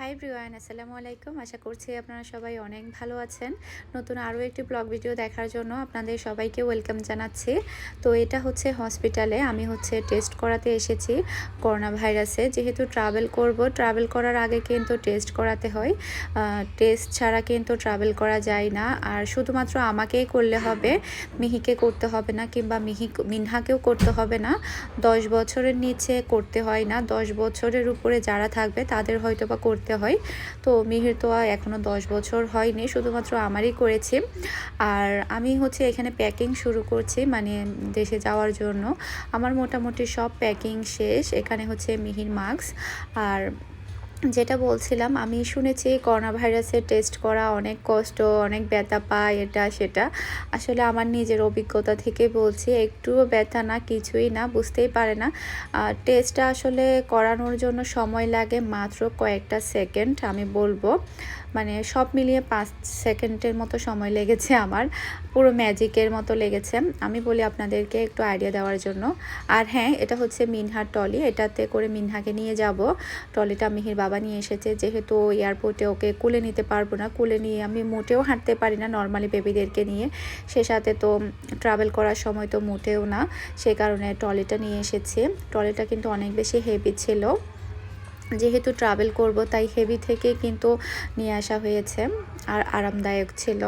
High ব্রিওয়ান আসসালামু আলাইকুম। আশা করছি আপনারা সবাই অনেক ভালো আছেন। নতুন আরও একটি ব্লগ ভিডিও দেখার জন্য আপনাদের সবাইকে ওয়েলকাম জানাচ্ছি। তো এটা হচ্ছে হসপিটালে, আমি হচ্ছে টেস্ট করাতে এসেছি করোনা ভাইরাসে যেহেতু ট্রাভেল করব, ট্রাভেল করার আগে কিন্তু টেস্ট করাতে হয়। টেস্ট ছাড়া কিন্তু ট্রাভেল করা যায় না। আর শুধুমাত্র আমাকেই করলে হবে, মিহিকে করতে হবে না কিংবা মিহি, মিনহাকেও করতে হবে না। দশ বছরের নিচে করতে হয় না। দশ বছরের উপরে যারা থাকবে তাদের হয়তো বা করতে হয়। তো মিহির তো এখনও দশ বছর হয়নি, শুধুমাত্র আমারই করেছি। আর আমি হচ্ছে এখানে প্যাকিং শুরু করছি মানে দেশে যাওয়ার জন্য। আমার মোটামুটি সব প্যাকিং শেষ, এখানে হচ্ছে মিহির মাস্ক আর যেটা বলছিলাম, আমি শুনেছি করোনা ভাইরাসের টেস্ট করা অনেক কষ্ট, অনেক ব্যথা পায়, এটা, সেটা। আসলে আমার নিজের অভিজ্ঞতা থেকে বলছি, একটুও ব্যথা না, কিছুই না, বুঝতেই পারে না। টেস্টটা আসলে করানোর জন্য সময় লাগে মাত্র কয়েকটা সেকেন্ড আমি বলব। মানে সব মিলিয়ে পাঁচ সেকেন্ডের মতো সময় লেগেছে আমার। পুরো ম্যাজিকের মতো লেগেছে। আমি বলি আপনাদেরকে একটু আইডিয়া দেওয়ার জন্য। আর হ্যাঁ এটা হচ্ছে মিনহার টলি। এটাতে করে মিনহাকে নিয়ে যাব। টলিটা মিহির বাবা নিয়ে এসেছে। যেহেতু এয়ারপোর্টে ওকে কুলে নিতে পারব না, কুলে নিয়ে আমি মোটেও হাঁটতে পারি না নর্মালি বেবিদেরকে নিয়ে। সে সাথে তো ট্রাভেল করার সময় তো মোটেও না। সে কারণে টলিটা নিয়ে এসেছে। টলিটা কিন্তু অনেক বেশি হেভি ছিল। যেহেতু ট্রাভেল করব তাই হেভি থেকে কিন্তু নিয়ে আসা হয়েছে আর আরামদায়ক ছিল।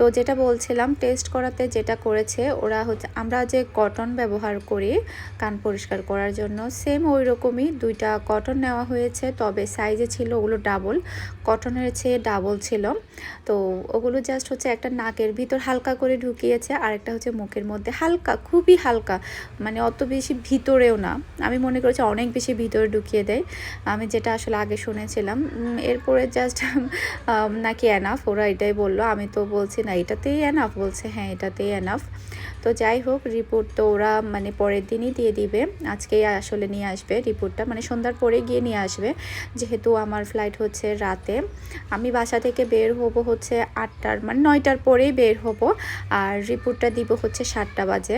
তো যেটা বলছিলাম টেস্ট করাতে যেটা করেছে, ওরা হচ্ছে, আমরা যে কটন ব্যবহার করি, কান পরিষ্কার করার জন্য সেম ওই রকমই দুইটা কটন নেওয়া হয়েছে, তবে সাইজে ছিল, ওগুলো ডাবল কটনের চেয়ে ডাবল ছিল। তো ওগুলো জাস্ট হচ্ছে একটা নাকের ভিতর হালকা করে ঢুকিয়েছে, আর একটা হচ্ছে মুখের মধ্যে হালকা, খুবই হালকা মানে অত বেশি ভিতরেও না। আমি মনে করেছি অনেক বেশি ভিতরে ঢুকিয়ে দেয়। আমি যেটা আসলে আগে শুনেছিলাম এরপরে জাস্ট নাকি অ্যানাফ ওরা এটাই বলল, আমি তো বলছি না এটাতেই এনাফ বলছে হ্যাঁ এটাতেই এনাফ তো যাই হোক রিপোর্ট তো ওরা মানে পরের দিনই দিয়ে দিবে। আজকেই আসলে নিয়ে আসবে রিপোর্টটা মানে সন্ধ্যার পরে গিয়ে নিয়ে আসবে। যেহেতু আমার ফ্লাইট হচ্ছে রাতে, আমি বাসা থেকে বের হব হচ্ছে আটটার মানে নয়টার পরেই বের হব। আর রিপোর্টটা দিব হচ্ছে সাতটা বাজে।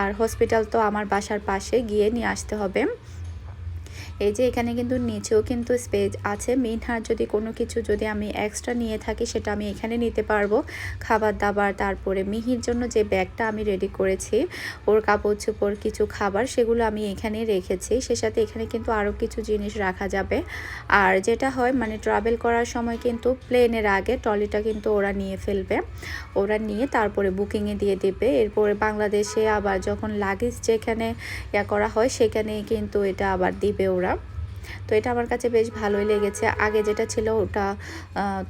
আর হসপিটাল তো আমার বাসার পাশে গিয়ে নিয়ে আসতে হবে। এই যে এখানে কিন্তু নিচেও কিন্তু স্পেস আছে। মেন হার যদি কোনো কিছু যদি আমি এক্সট্রা নিয়ে থাকি, সেটা আমি এখানে নিতে পারব। খাবার দাবার, তারপরে মিহির জন্য যে ব্যাগটা আমি রেডি করেছি, ওর কাপড় চোপড়, কিছু খাবার, সেগুলো আমি এখানে রেখেছি। সে সাথে এখানে কিন্তু আরও কিছু জিনিস রাখা যাবে। আর যেটা হয় মানে ট্রাভেল করার সময় কিন্তু প্লেনের আগে ট্রলিটা কিন্তু ওরা নিয়ে ফেলবে। ওরা নিয়ে তারপরে বুকিংয়ে দিয়ে দেবে। এরপরে বাংলাদেশে আবার যখন লাগেজ যেখানে ইয়া করা হয়, সেখানেই কিন্তু এটা আবার দিবে ওরা। তো এটা আমার কাছে বেশ ভালোই লেগেছে। আগে যেটা ছিল ওটা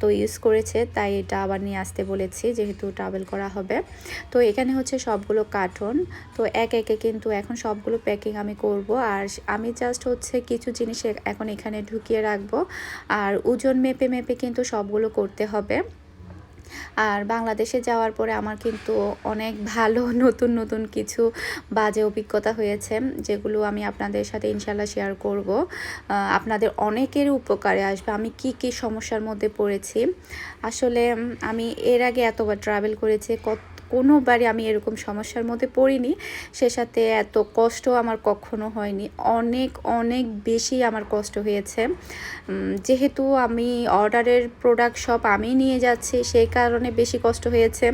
তো ইউজ করেছে, তাই এটা আবার নিয়ে আসতে বলেছি যেহেতু ট্রাভেল করা হবে। তো এখানে হচ্ছে সবগুলো কার্টন তো এক একে কিন্তু এখন সবগুলো প্যাকিং আমি করব। আর আমি জাস্ট হচ্ছে কিছু জিনিস এখন এখানে ঢুকিয়ে রাখব। আর ওজন মেপে মেপে কিন্তু সবগুলো করতে হবে। আর বাংলাদেশে যাওয়ার পরে আমার কিন্তু অনেক ভালো নতুন নতুন কিছু বাজে অভিজ্ঞতা হয়েছে, যেগুলো আমি আপনাদের সাথে ইনশাল্লাহ শেয়ার করব। আপনাদের অনেকের উপকারে আসবে। আমি কি কি সমস্যার মধ্যে পড়েছি? আসলে আমি এর আগে এতবার ট্রাভেল করেছি, কত কোনোবারই আমি এরকম সমস্যার মধ্যে পড়িনি। সে সাথে এত কষ্ট আমার কখনো হয়নি। অনেক অনেক বেশি আমার কষ্ট হয়েছে। যেহেতু আমি অর্ডারের প্রোডাক্ট সব আমি নিয়ে যাচ্ছি সেই কারণে বেশি কষ্ট হয়েছে।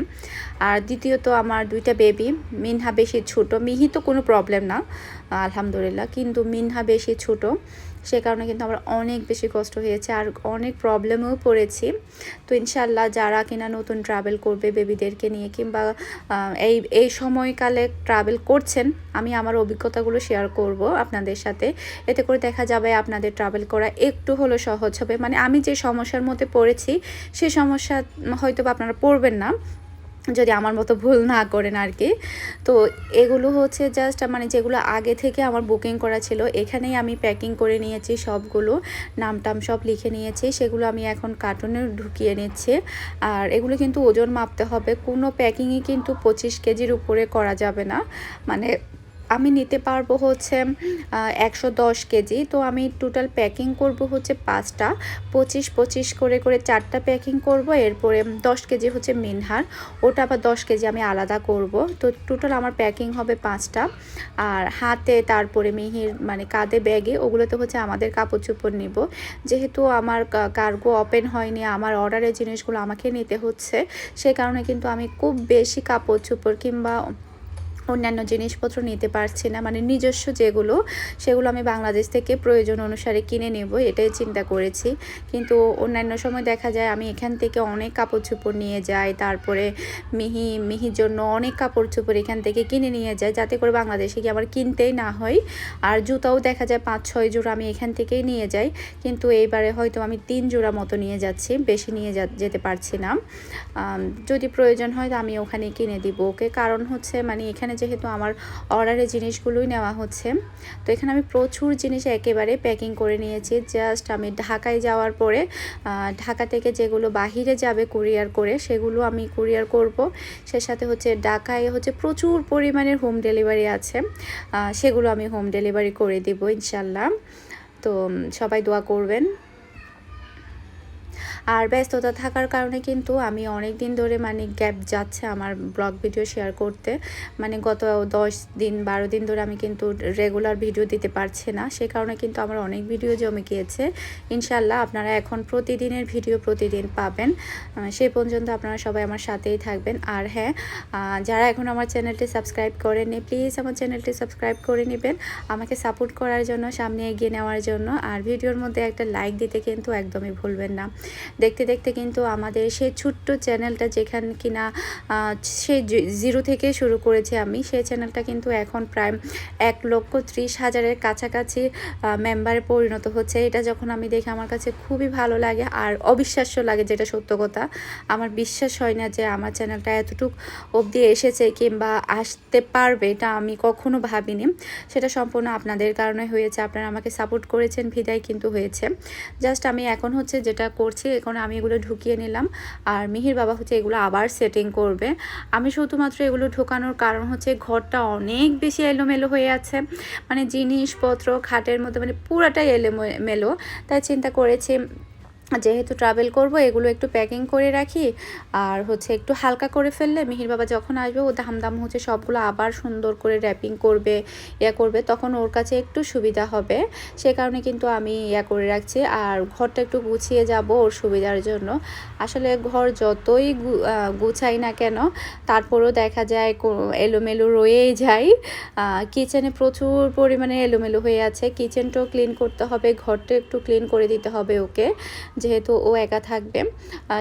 আর দ্বিতীয়ত আমার দুইটা বেবি মিনহা বেশি ছোট। মিহি তো কোনো প্রবলেম না, আলহামদুলিল্লাহ। কিন্তু মিনহা বেশি ছোট। সে কারণে কিন্তু আমার অনেক বেশি কষ্ট হয়েছে আর অনেক প্রবলেমেও পড়েছি। তো ইনশাল্লাহ যারা কিনা নতুন ট্রাভেল করবে বেবিদেরকে নিয়ে কিংবা এই এই সময়কালে ট্রাভেল করছেন, আমি আমার অভিজ্ঞতাগুলো শেয়ার করব আপনাদের সাথে। এতে করে দেখা যাবে আপনাদের ট্রাভেল করা একটু হলো সহজ হবে। মানে আমি যে সমস্যার মধ্যে পড়েছি, সে সমস্যা হয়তো বা আপনারা পড়বেন না। যদি আমার মতো ভুল না করেন আর কি। তো এগুলো হচ্ছে জাস্ট মানে যেগুলো আগে থেকে আমার বুকিং করা ছিল, এখানেই আমি প্যাকিং করে নিয়েছি সবগুলো, নাম টাম সব লিখে নিয়েছি, সেগুলো আমি এখন কার্টুনে ঢুকিয়ে নিচ্ছি। আর এগুলো কিন্তু ওজন মাপতে হবে, কোনো প্যাকিংই কিন্তু পঁচিশ কেজির উপরে করা যাবে না। মানে আমি নিতে পারব হচ্ছে একশো দশ কেজি। তো আমি টোটাল প্যাকিং করব হচ্ছে পাঁচটা। পঁচিশ পঁচিশ করে করে চারটা প্যাকিং করব। এরপরে দশ কেজি হচ্ছে মিনহার ওটা আবার দশ কেজি আমি আলাদা করব। তো টোটাল আমার প্যাকিং হবে পাঁচটা। আর হাতে তারপরে মিহির মানে কাঁধে ব্যাগে ওগুলোতে হচ্ছে আমাদের কাপড় চোপড় নিব। যেহেতু আমার কার্গো ওপেন হয়নি, আমার অর্ডারের জিনিসগুলো আমাকে নিতে হচ্ছে। সে কারণে কিন্তু আমি খুব বেশি কাপড় চোপড় কিংবা অন্যান্য জিনিসপত্র নিতে পারছি না। মানে নিজস্ব যেগুলো, সেগুলো আমি বাংলাদেশ থেকে প্রয়োজন অনুসারে কিনে নেব, এটাই চিন্তা করেছি। কিন্তু অন্যান্য সময় দেখা যায় আমি এখান থেকে অনেক কাপড় চোপড় নিয়ে যাই, তারপরে মিহি, মিহির জন্য অনেক কাপড় চোপড় এখান থেকে কিনে নিয়ে যায় যাতে করে বাংলাদেশে গিয়ে আমার কিনতেই না হয়। আর জুতাও দেখা যায় পাঁচ, ছয় জোড়া আমি এখান থেকেই নিয়ে যাই, কিন্তু এইবারে হয়তো আমি তিন জোড়া মতো নিয়ে যাচ্ছি, বেশি নিয়ে যেতে পারছি না। যদি প্রয়োজন হয় তো আমি ওখানে কিনে দিব। ওকে কারণ হচ্ছে মানে এখানে এখানে যেহেতু আমার অর্ডারের জিনিসগুলোই নেওয়া হচ্ছে, তো এখানে আমি প্রচুর জিনিস একেবারে প্যাকিং করে নিয়েছি। জাস্ট আমি ঢাকায় যাওয়ার পরে ঢাকা থেকে যেগুলো বাহিরে যাবে কুরিয়ার করে, সেগুলো আমি কুরিয়ার করব। সে সাথে হচ্ছে ঢাকায় হচ্ছে প্রচুর পরিমাণের হোম ডেলিভারি আছে সেগুলো আমি হোম ডেলিভারি করে দিব ইনশাল্লাহ। তো সবাই দোয়া করবেন। আর ব্যস্ততা থাকার কারণে কিন্তু আমি অনেক দিন ধরে মানে গ্যাপ যাচ্ছে আমার ব্লগ ভিডিও শেয়ার করতে। মানে গত দশ দিন, বারো দিন ধরে আমি কিন্তু রেগুলার ভিডিও দিতে পারছি না। সে কারণে কিন্তু আমার অনেক ভিডিও জমে গিয়েছে। ইনশাল্লাহ আপনারা এখন প্রতিদিনের ভিডিও প্রতিদিন পাবেন। সেই পর্যন্ত আপনারা সবাই আমার সাথেই থাকবেন। আর হ্যাঁ যারা এখন আমার চ্যানেলটি সাবস্ক্রাইব করেননি প্লিজ আমার চ্যানেলটি সাবস্ক্রাইব করে নেবেন। আমাকে সাপোর্ট করার জন্য, সামনে এগিয়ে নেওয়ার জন্য। আর ভিডিওর মধ্যে একটা লাইক দিতে কিন্তু একদমই ভুলবেন না। দেখতে দেখতে কিন্তু আমাদের সেই ছোট্ট চ্যানেলটা যেখানে কিনা সে জিরো থেকে শুরু করেছি আমি সেই চ্যানেলটা কিন্তু এখন প্রায় এক লক্ষ ত্রিশ হাজারের কাছাকাছি মেম্বারে পরিণত হচ্ছে। এটা যখন আমি দেখি আমার কাছে খুবই ভালো লাগে আর অবিশ্বাস্য লাগে যেটা সত্য কথা। আমার বিশ্বাস হয় না যে আমার চ্যানেলটা এতটুক অবধি এসেছে কিংবা আসতে পারবে এটা আমি কখনো ভাবিনি। সেটা সম্পূর্ণ আপনাদের কারণে হয়েছে। আপনারা আমাকে সাপোর্ট করেছেন ভিদাই কিন্তু হয়েছে। জাস্ট আমি এখন হচ্ছে যেটা করছি এখন আমি এগুলো ঢুকিয়ে নিলাম। আর মিহির বাবা হচ্ছে এগুলো আবার সেটিং করবে। আমি শুধুমাত্র এগুলো ঢোকানোর কারণ হচ্ছে ঘরটা অনেক বেশি এলোমেলো হয়ে আছে। মানে জিনিসপত্র, খাটের মধ্যে মানে পুরাটাই এলোমেলো তাই চিন্তা করেছি যেহেতু ট্রাভেল করব, এগুলো একটু প্যাকিং করে রাখি। আর হচ্ছে একটু হালকা করে ফেললে মিহির বাবা যখন আসবে, ও দাম দাম হচ্ছে সবগুলো আবার সুন্দর করে র্যাপিং করবে, ইয়া করবে, তখন ওর কাছে একটু সুবিধা হবে। সে কারণে কিন্তু আমি ইয়া করে রাখছি। আর ঘরটা একটু গুছিয়ে যাব ওর সুবিধার জন্য। আসলে ঘর যতই গুছাই না কেন, তারপরেও দেখা যায় এলোমেলো রয়েই যায় কিচেনে প্রচুর পরিমাণে এলোমেলো হয়ে আছে। কিচেনটাও ক্লিন করতে হবে, ঘরটা একটু ক্লিন করে দিতে হবে ওকে। যেহেতু ও একা থাকবে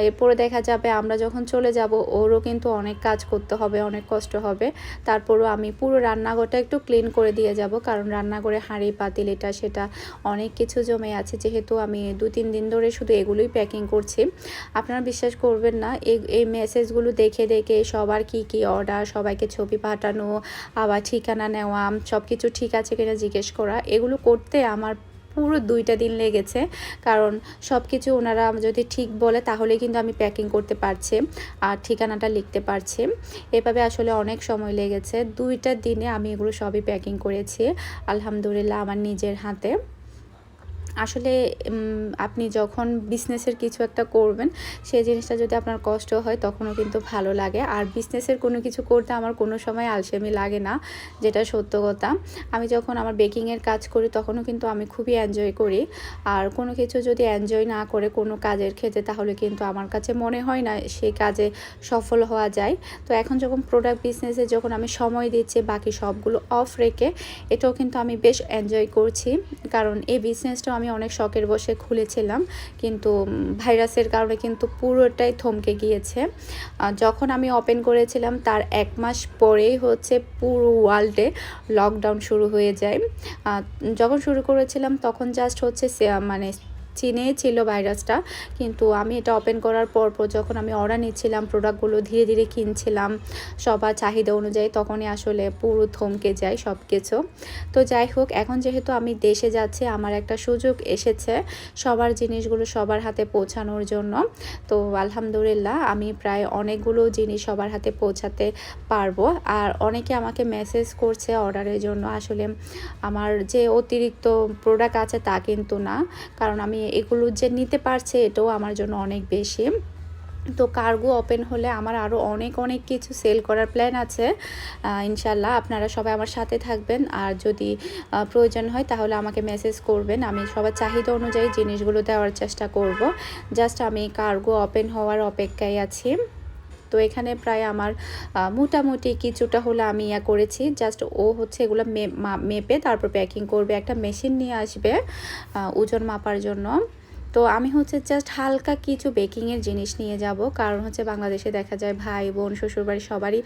এরপরে দেখা যাবে আমরা যখন চলে যাব, ওরও কিন্তু অনেক কাজ করতে হবে, অনেক কষ্ট হবে। তারপরও আমি পুরো রান্নাঘরটা একটু ক্লিন করে দিয়ে যাব, কারণ রান্নাঘরে হাঁড়ি, পাতিল এটা সেটা অনেক কিছু জমে আছে। যেহেতু আমি দু, তিন দিন ধরে শুধু এগুলোই প্যাকিং করছি। আপনারা বিশ্বাস করবেন না এই এই মেসেজগুলো দেখে দেখে সবার কি কি অর্ডার সবাইকে ছবি পাঠানো, আবার ঠিকানা নেওয়া সব কিছু ঠিক আছে কিনা জিজ্ঞেস করা, এগুলো করতে আমার পুরো দুইটা দিন লেগেছে। কারণ সব কিছু ওনারা যদি ঠিক বলে তাহলে কিন্তু আমি প্যাকিং করতে পারছি আর ঠিকানাটা লিখতে পারছি। এভাবে আসলে অনেক সময় লেগেছে। দুইটা দিনে আমি এগুলো সবই প্যাকিং করেছি। আলহামদুলিল্লাহ আমার নিজের হাতে। আসলে আপনি যখন বিজনেসের কিছু একটা করবেন সেই জিনিসটা যদি আপনার কষ্ট হয়, তখনও কিন্তু ভালো লাগে। আর বিজনেসের কোনো কিছু করতে আমার কোনো সময় আলসেমি লাগে না, যেটা সত্য কথা। আমি যখন আমার বেকিংয়ের কাজ করি, তখনও কিন্তু আমি খুবই এনজয় করি। আর কোনো কিছু যদি এনজয় না করে কোনো কাজের ক্ষেত্রে, তাহলে কিন্তু আমার কাছে মনে হয় না সেই কাজে সফল হওয়া যায়। তো এখন যখন প্রোডাক্ট বিজনেসে যখন আমি সময় দিচ্ছি, বাকি সবগুলো অফ রেখে, এটাও কিন্তু আমি বেশ এনজয় করছি। কারণ এই বিজনেসটাও আমি অনেক শখের বসে খুলেছিলাম, কিন্তু ভাইরাসের কারণে কিন্তু পুরোটাই থমকে গিয়েছে। যখন আমি ওপেন করেছিলাম, তার এক মাস পরেই হচ্ছে পুরো ওয়ার্ল্ডে লকডাউন শুরু হয়ে যায়। যখন শুরু করেছিলাম, তখন জাস্ট হচ্ছে মানে চীনে ছিল ভাইরাসটা, কিন্তু আমি এটা ওপেন করার পর পর যখন আমি অর্ডার নিচ্ছিলাম প্রোডাক্টগুলো ধীরে ধীরে কিনছিলাম সবার চাহিদা অনুযায়ী, তখনই আসলে পুরো থমকে যায় সব কিছু তো যাই হোক, এখন যেহেতু আমি দেশে যাচ্ছি, আমার একটা সুযোগ এসেছে সবার জিনিসগুলো সবার হাতে পৌঁছানোর জন্য। তো আলহামদুলিল্লাহ, আমি প্রায় অনেকগুলো জিনিস সবার হাতে পৌঁছাতে পারব। আর অনেকে আমাকে মেসেজ করছে অর্ডারের জন্য, আসলে আমার যে অতিরিক্ত প্রোডাক্ট আছে তা কিন্তু না, কারণ আমি এগুলো যে নিতে পারছে, এটাও আমার জন্য অনেক বেশি। তো কার্গো ওপেন হলে আমার আরও অনেক অনেক কিছু সেল করার প্ল্যান আছে। ইনশাল্লাহ আপনারা সবাই আমার সাথে থাকবেন। আর যদি প্রয়োজন হয় তাহলে আমাকে মেসেজ করবেন। আমি সবার চাহিদা অনুযায়ী জিনিসগুলো দেওয়ার চেষ্টা করব। জাস্ট আমি কার্গো ওপেন হওয়ার অপেক্ষায় আছি। তো এখানে প্রায় আমার মোটামুটি কিছুটা হলে আমি ইয়া করেছি। জাস্ট ও হচ্ছে এগুলো মেপে তারপর প্যাকিং করবে। একটা মেশিন নিয়ে আসবে ওজন মাপার জন্য। তো আমি হচ্ছে জাস্ট হালকা কিছু বেকিংয়ের জিনিস নিয়ে যাব। কারণ হচ্ছে বাংলাদেশে দেখা যায় ভাই, বোন শ্বশুরবাড়ি সবারই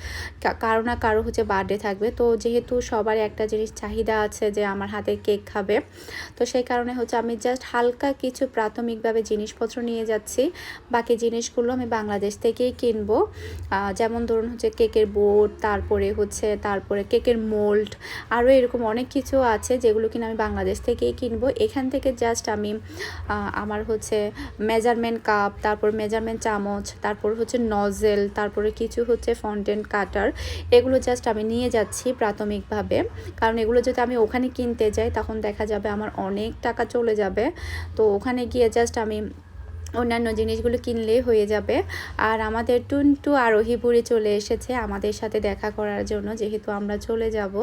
কারও না কারও হচ্ছে বার্থডে থাকবে। তো যেহেতু সবারই একটা জিনিস চাহিদা আছে যে আমার হাতে কেক খাবে, তো সেই কারণে হচ্ছে আমি জাস্ট হালকা কিছু প্রাথমিকভাবে জিনিসপত্র নিয়ে যাচ্ছি। বাকি জিনিসগুলো আমি বাংলাদেশ থেকেই কিনবো। যেমন ধরুন হচ্ছে কেকের বোর্ড তারপরে হচ্ছে, তারপরে কেকের মোল্ড আরও এরকম অনেক কিছু আছে যেগুলো কিনা আমি বাংলাদেশ থেকেই কিনবো। এখান থেকে জাস্ট আমি আমার আমার হচ্ছে মেজারমেন্ট কাপ তারপর মেজারমেন্ট চামচ, তারপর হচ্ছে নজেল তারপরে কিছু হচ্ছে ফন্টেন কাটার এগুলো জাস্ট আমি নিয়ে যাচ্ছি প্রাথমিকভাবে। কারণ এগুলো যদি আমি ওখানে কিনতে যাই, তখন দেখা যাবে আমার অনেক টাকা চলে যাবে। তো ওখানে গিয়ে জাস্ট আমি অন্যান্য জিনিসগুলো কিনলেই হয়ে যাবে। আর আমাদের টুনটু আরোহীপুরে চলে এসেছে আমাদের সাথে দেখা করার জন্য, যেহেতু আমরা চলে যাব।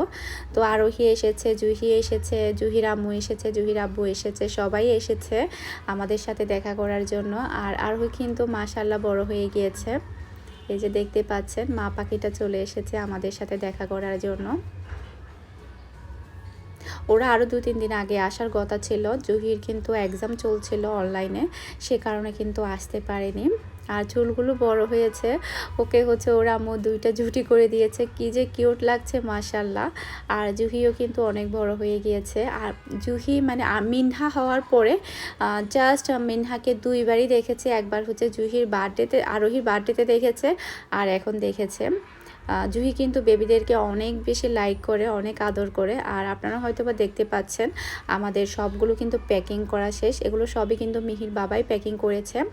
তো আরোহী এসেছে, জুহি এসেছে জুহির আম্মু এসেছে জুহির আব্বু এসেছে, সবাই এসেছে আমাদের সাথে দেখা করার জন্য। আর আরোহী কিন্তু মাশাল্লাহ বড় হয়ে গিয়েছে। এই যে দেখতে পাচ্ছেন, মা পাখিটা চলে এসেছে আমাদের সাথে দেখা করার জন্য। ওরা আরও দু, তিন দিন আগে আসার কথা ছিল। জুহির কিন্তু এক্সাম চলছিল অনলাইনে সে কারণে কিন্তু আসতে পারেনি। আর চুলগুলো বড় হয়েছে, ওকে হচ্ছে ওরা আম্মু দুইটা জুটি করে দিয়েছে। কি যে কিউট লাগছে মাশাল্লাহ আর জুহিও কিন্তু অনেক বড় হয়ে গিয়েছে। আর জুহি মানে মিনহা হওয়ার পরে জাস্ট মিনহাকে দুইবারই দেখেছে। একবার হচ্ছে জুহির বার্থডেতে আরোহীর বার্থডেতে দেখেছে, আর এখন দেখেছে। জুহি কিন্তু বেবিদেরকে অনেক বেশি লাইক করে, অনেক আদর করে। আর আপনারা হয়তো বা দেখতে পাচ্ছেন, আমাদের সবগুলো কিন্তু প্যাকিং করা শেষ। এগুলো সবই কিন্তু মিহির বাবাই প্যাকিং করেছে।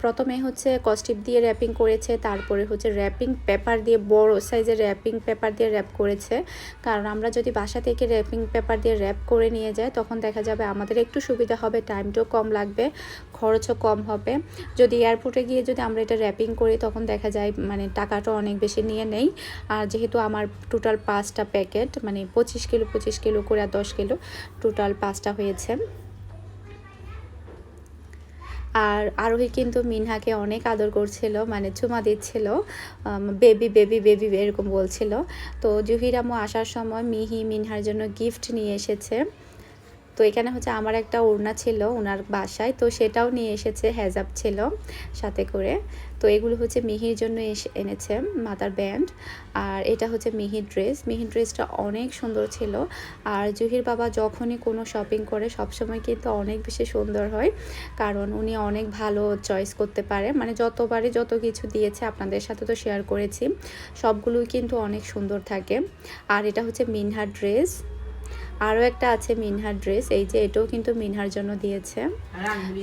প্রথমে হচ্ছে কস্টিপ দিয়ে র্যাপিং করেছে, তারপরে হচ্ছে র্যাপিং পেপার দিয়ে, বড় সাইজের র্যাপিং পেপার দিয়ে র্যাপ করেছে। কারণ আমরা যদি বাসা থেকে র্যাপিং পেপার দিয়ে র্যাপ করে নিয়ে যাই, তখন দেখা যাবে আমাদের একটু সুবিধা হবে টাইমটাও কম লাগবে, খরচও কম হবে। যদি এয়ারপোর্টে গিয়ে যদি আমরা এটা র্যাপিং করি, তখন দেখা যায় মানে টাকাটা অনেক বেশি নিয়ে নেই। আর যেহেতু আমার টোটাল পাঁচটা প্যাকেট মানে পঁচিশ কিলো পঁচিশ কিলো করে আর দশ কিলো টোটাল পাঁচটা হয়েছে। আর আরোহী কিন্তু মিনহাকে অনেক আদর করছিল মানে চুমা দিচ্ছিল বেবি বেবি বেবি এরকম বলছিল। তো জুহিরামও আসার সময় মিহি মিনহার জন্য গিফট নিয়ে এসেছে। তো এখানে হচ্ছে আমার একটা ওড়না ছিল ওনার বাসায়, তো সেটাও নিয়ে এসেছে, হেজাব ছিল সাথে করে। তো এগুলো হচ্ছে মিহির জন্য এসে এনেছে মাতার ব্যান্ড। আর এটা হচ্ছে মিহির ড্রেস। মিহির ড্রেসটা অনেক সুন্দর ছিল। আর জুহির বাবা যখনই কোনো শপিং করে, সবসময় কিন্তু অনেক বেশি সুন্দর হয়। কারণ উনি অনেক ভালো চয়েস করতে পারে। মানে যতবারে যত কিছু দিয়েছে আপনাদের সাথে তো শেয়ার করেছি, সবগুলোই কিন্তু অনেক সুন্দর থাকে। আর এটা হচ্ছে মিনহার ড্রেস। আরও একটা আছে মিনহার ড্রেস এই যে এটাও কিন্তু মিনহার জন্য দিয়েছে।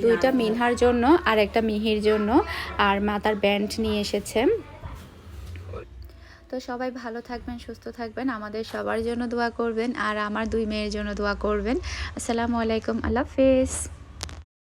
দুইটা মিনহার জন্য আর একটা মিহির জন্য আর মাতার ব্যান্ড নিয়ে এসেছে। তো সবাই ভালো থাকবেন সুস্থ থাকবেন আমাদের সবার জন্য দোয়া করবেন আর আমার দুই মেয়ের জন্য দোয়া করবেন। আসসালামু আলাইকুম আল্লাহ হাফেজ।